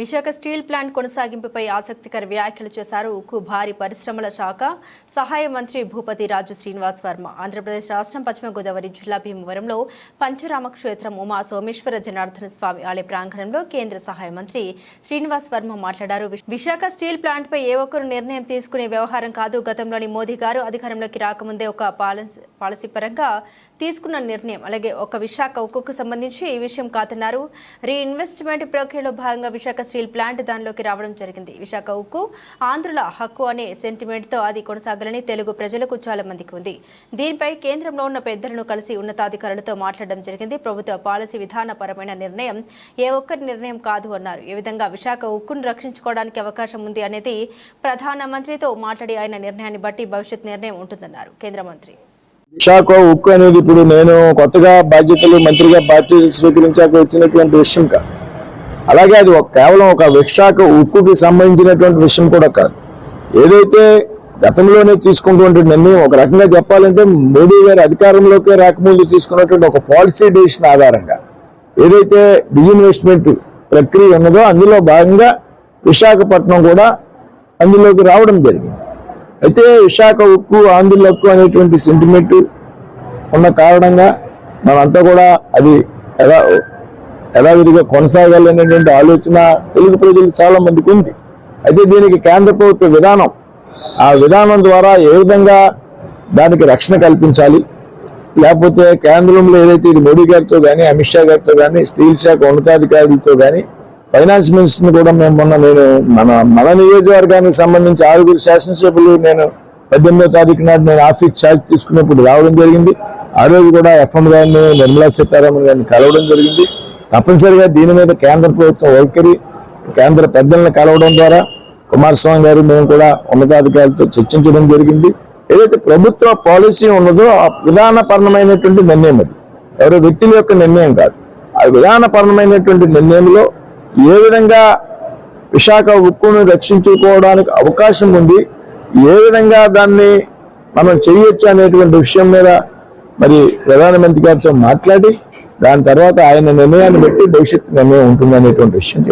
Visakha steel plant కొనసాగింపుపై ఆసక్తికర వ్యాఖ్యలు చేశారు. ఉక్కు భారీ పరిశ్రమల శాఖ సహాయ మంత్రి భూపతి రాజు శ్రీనివాస్ వర్మ. ఆంధ్రప్రదేశ్ రాష్ట్రం పశ్చిమ గోదావరి జిల్లా భీమవరంలో పంచరామ క్షేత్రం ఉమా సోమేశ్వర జనార్దన స్వామి ఆలయ ప్రాంగణంలో కేంద్ర సహాయ మంత్రి శ్రీనివాస్ వర్మ మాట్లాడారు. విశాఖ స్టీల్ ప్లాంట్పై ఏ ఒక్కరు నిర్ణయం తీసుకునే వ్యవహారం కాదు. గతంలోని మోదీ గారు అధికారంలోకి రాకముందే ఒక పాలసీ పాలసీ పరంగా తీసుకున్న నిర్ణయం. అలాగే ఒక విశాఖ ఉక్కుకు సంబంధించి ఈ విషయం కాదన్నారు. రీఇన్వెస్ట్మెంట్ ప్రక్రియలో భాగంగా విశాఖ స్టీల్ ప్లాంట్ దానిలోకి రావడం జరిగింది. విశాఖ ఉక్కు ఆంధ్రుల హక్కు అనే సెంటిమెంట్తో అది కొనసాగాలని తెలుగు ప్రజలకు చాలా మందికి ఉంది. దీనిపై కేంద్రంలో ఉన్న పెద్దలను కలిసి ఉన్నతాధికారులతో మాట్లాడడం జరిగింది. ప్రభుత్వ పాలసీ విధానపరమైన నిర్ణయం ఏ ఒక్కరి నిర్ణయం కాదు అన్నారు. ఈ విధంగా విశాఖ ఉక్కును రక్షించుకోవడానికి అవకాశం ఉంది అనేది ప్రధానమంత్రితో మాట్లాడి ఆయన నిర్ణయాన్ని బట్టి భవిష్యత్ నిర్ణయం ఉంటుందన్నారు. కేంద్ర మంత్రి. విశాఖ ఉక్కు అనేది ఇప్పుడు నేను కొత్తగా బాధ్యతలు మంత్రిగా బాధ్యతలు స్వీకరించాక వచ్చినటువంటి విషయం కాదు అలాగే అది ఒక- కేవలం ఒక విశాఖ ఉక్కుకి సంబంధించినటువంటి విషయం కూడా కాదు. ఏదైతే గతంలోనే తీసుకున్నటువంటి నిర్ణయం ఒక రకంగా చెప్పాలంటే మోడీ గారి అధికారంలోకి రాకముందు తీసుకున్నటువంటి ఒక పాలసీ డెసిషన్ ఆధారంగా ఏదైతే డిజిన్వెస్ట్మెంట్ ప్రక్రియ ఉన్నదో అందులో భాగంగా విశాఖపట్నం కూడా అందులోకి రావడం జరిగింది. అయితే విశాఖ ఉక్కు ఆంధ్రుల అనేటువంటి సెంటిమెంట్ ఉన్న కారణంగా మనంతా కూడా అది ఎలా యథావిధిగా కొనసాగాలనేటువంటి ఆలోచన తెలుగు ప్రజలు చాలా మందికి ఉంది. అయితే దీనికి కేంద్ర ప్రభుత్వ విధానం ఆ విధానం ద్వారా ఏ విధంగా దానికి రక్షణ కల్పించాలి? లేకపోతే కేంద్రంలో ఏదైతే ఇది మోడీ గారితో కానీ అమిత్ షా గారితో కానీ స్టీల్ శాఖ ఉన్నతాధికారులతో కానీ ఫైనాన్స్ మినిస్టర్ని కూడా మేము మొన్న నేను మన మన నియోజకవర్గానికి సంబంధించి ఆరుగురు శాసనసభ్యులు నేను పద్దెనిమిదో తారీఖు నాడు నేను ఆఫీస్ ఛార్జ్ తీసుకున్నప్పుడు రావడం జరిగింది. ఆ రోజు కూడా ఎఫ్ఎం గారిని నిర్మలా సీతారామన్ గారిని కలవడం జరిగింది. తప్పనిసరిగా దీని మీద కేంద్ర ప్రభుత్వం వైఖరి కేంద్ర పెద్దలను కలవడం ద్వారా కుమారస్వామి గారు మేము కూడా ఉన్నతాధికారులతో చర్చించడం జరిగింది. ఏదైతే ప్రభుత్వ పాలసీ ఉన్నదో ఆ విధానపరమైనటువంటి నిర్ణయం అది. ఎవరో వ్యక్తుల యొక్క నిర్ణయం కాదు. ఆ విధానపరమైనటువంటి నిర్ణయంలో ఏ విధంగా విశాఖ ఉక్కును రక్షించుకోవడానికి అవకాశం ఉంది ఏ విధంగా దాన్ని మనం చేయొచ్చు అనేటువంటి విషయం మీద మరి ప్రధానమంత్రి గారితో మాట్లాడి దాని తర్వాత ఆయన నిర్ణయాన్ని బట్టి భవిష్యత్తు నిర్ణయం ఉంటుంది అనేటువంటి విషయం